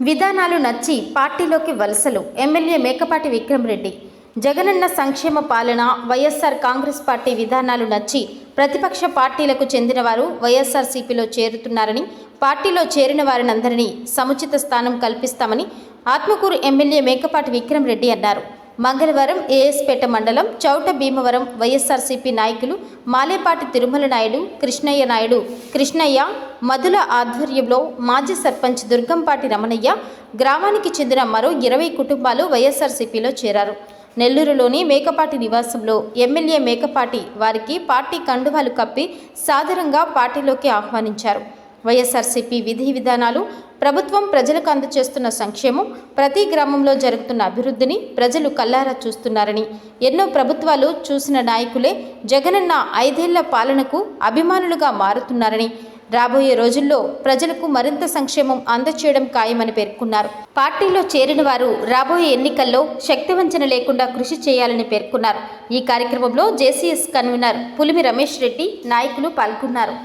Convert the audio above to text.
విధానాలు నచ్చి పార్టీలోకి వలసలు ఎమ్మెల్యే మేకపాటి విక్రమరెడ్డి జగనన్న సంక్షేమ పాలన వైఎస్ఆర్ కాంగ్రెస్ పార్టీ విధానాలు నచ్చి ప్రతిపక్ష పార్టీలకు చెందిన వారు వైఎస్ఆర్సీపీలో చేరుతున్నారని పార్టీలో చేరిన వారినందరినీ సముచిత స్థానం కల్పిస్తామని ఆత్మకూరు ఎమ్మెల్యే మేకపాటి విక్రమరెడ్డి అన్నారు. మంగళవారం ఏఎస్పేట మండలం చౌట భీమవరం వైఎస్ఆర్సీపీ నాయకులు మాలేపాటి తిరుమల నాయుడు కృష్ణయ్య నాయుడు కృష్ణయ్య మధుల ఆధ్వర్యంలో మాజీ సర్పంచ్ దుర్గంపాటి రమణయ్య గ్రామానికి చెందిన మరో ఇరవై కుటుంబాలు వైఎస్ఆర్సీపీలో చేరారు. నెల్లూరులోని మేకపాటి నివాసంలో ఎమ్మెల్యే మేకపాటి వారికి పార్టీ కండువాలు కప్పి సాదరంగా పార్టీలోకి ఆహ్వానించారు. వైఎస్ఆర్సీపీ విధి విధానాలు ప్రభుత్వం ప్రజలకు అందచేస్తున్న సంక్షేమం ప్రతి గ్రామంలో జరుగుతున్న అభివృద్ధిని ప్రజలు కల్లారా చూస్తున్నారని ఎన్నో ప్రభుత్వాలు చూసిన నాయకులే జగనన్న ఐదేళ్ళ పాలనకు అభిమానులుగా మారుతున్నారని రాబోయే రోజుల్లో ప్రజలకు మరింత సంక్షేమం అందచేయడం ఖాయమని పేర్కొన్నారు. పార్టీలో చేరిన వారు రాబోయే ఎన్నికల్లో శక్తివంచన లేకుండా కృషి చేయాలని పేర్కొన్నారు. ఈ కార్యక్రమంలో జేసీఎస్ కన్వీనర్ పులిమి రమేష్ రెడ్డి నాయకులు పాల్గొన్నారు.